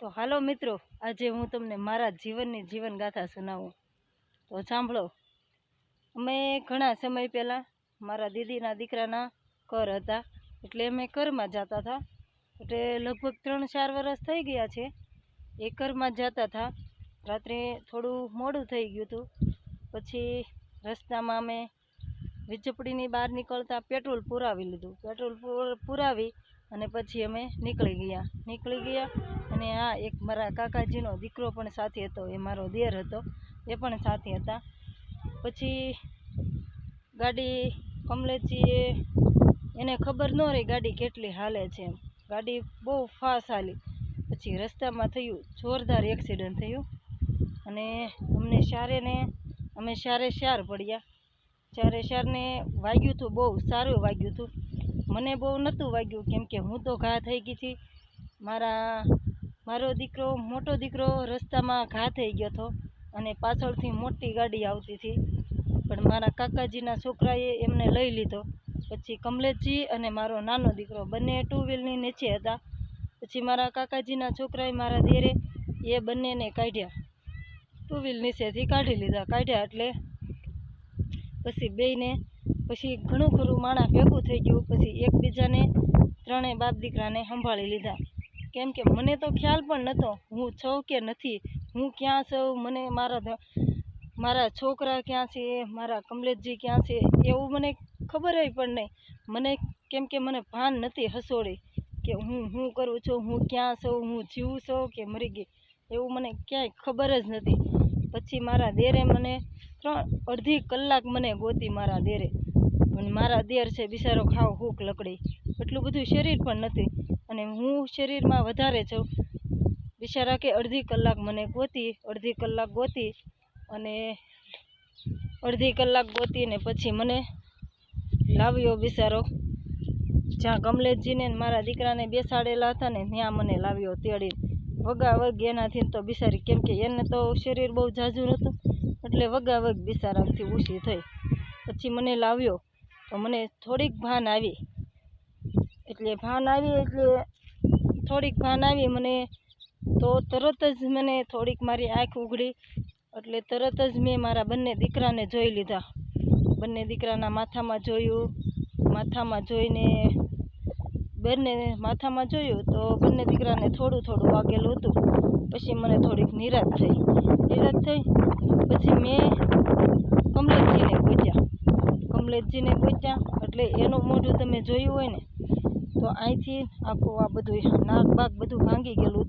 તો હાલો મિત્રો, આજે હું તમને મારા જીવનની જીવનગાથા સુનાવું. તો સાંભળો. અમે ઘણા સમય પહેલાં મારા દીદીના દીકરાના કર હતા, એટલે અમે ઘરમાં જતા હતા. એટલે લગભગ ત્રણ ચાર વરસ થઈ ગયા છે. એ ઘરમાં જતા હતા. રાત્રે થોડું મોડું થઈ ગયું હતું. પછી રસ્તામાં અમે વીજપડીની બહાર નીકળતા પેટ્રોલ પુરાવી લીધું. પેટ્રોલ પુર- પુરાવી અને પછી અમે નીકળી ગયા. નીકળી ગયા અને આ એક મારા કાકાજીનો દીકરો પણ સાથે હતો, એ મારો દેર હતો, એ પણ સાથે હતા. પછી ગાડી કમલેશજીએ એને ખબર ન રહી ગાડી કેટલી હાલે છે એમ. ગાડી બહુ ફાસ હાલી. પછી રસ્તામાં થયું, જોરદાર એક્સિડન્ટ થયું. અને અમને શારેને અમે શારે શાર પડ્યા. ચારે શારને વાગ્યું હતું, બહુ સારું વાગ્યું હતું. મને બહુ નહોતું વાગ્યું, કેમ કે હું તો ઘા થઈ ગઈ હતી. મારા મારો દીકરો, મોટો દીકરો રસ્તામાં ઘા થઈ ગયો હતો અને પાછળથી મોટી ગાડી આવતી હતી. પણ મારા કાકાજીના છોકરાએ એમને લઈ લીધો. પછી કમલેશજી અને મારો નાનો દીકરો બંને ટુ વ્હીલની નીચે હતા. પછી મારા કાકાજીના છોકરાએ મારા દેરે એ બંનેને કાઢ્યા. ટુ વ્હીલ નીચેથી કાઢી લીધા, કાઢ્યા એટલે પછી બેયને પછી ઘણું ખરું માણા ભેગું થઈ ગયું. પછી એકબીજાને ત્રણેય બાપ દીકરાને સંભાળી લીધા. કેમ કે મને તો ખ્યાલ પણ નહોતો હું છું કે નથી. હું ક્યાં છું? મને મારા મારા છોકરા ક્યાં છે? મારા કમલેશજી ક્યાં છે? એવું મને ખબર પણ નહીં મને કેમ કે મને ભાન નથી હસોડી કે હું હું કરું છું? હું ક્યાં છું? હું જીવું છું કે મરી ગઈ? એવું મને ક્યાંય ખબર જ નથી. પછી મારા દેરે મને ત્રણ, અડધી કલાક મને ગોતી મારા દેરે. અને મારા દેર છે બિચારો ખાવ હૂક લકડી. એટલું બધું શરીર પણ નથી. અને હું શરીરમાં વધારે છું. બિચારા કે અડધી કલાક મને ગોતી, અડધી કલાક ગોતી અને અડધી કલાક ગોતીને પછી મને લાવ્યો બિચારો. જ્યાં કમલેશજીને મારા દીકરાને બેસાડેલા હતા ને ત્યાં મને લાવ્યો તેડી. વગાવગ એનાથી તો બિચારી કેમ કે એને તો શરીર બહુ ઝાઝું નહોતું, એટલે વગા વગ બિચારાથી ઊંચી થઈ. પછી મને લાવ્યો તો મને થોડીક ભાન આવી. એટલે ભાન આવી એટલે થોડીક ભાન આવી મને તો તરત જ મને થોડીક મારી આંખ ઉઘડી. એટલે તરત જ મેં મારા બંને દીકરાને જોઈ લીધા. બંને દીકરાના માથામાં જોયું. માથામાં જોઈને બંને માથામાં જોયું તો બંને દીકરાને થોડું થોડું વાગેલું હતું. પછી મને થોડીક નિરાશ થઈ. નિરાશ થઈ પછી મેં કમલેશજીને પૂછ્યા. કમલેશજીને પૂછ્યા એટલે એનું મોઢું તમે જોયું હોય ને તો અહીંથી આખું આ બધું નાક બાક બધું ભાંગી ગયેલું હતું.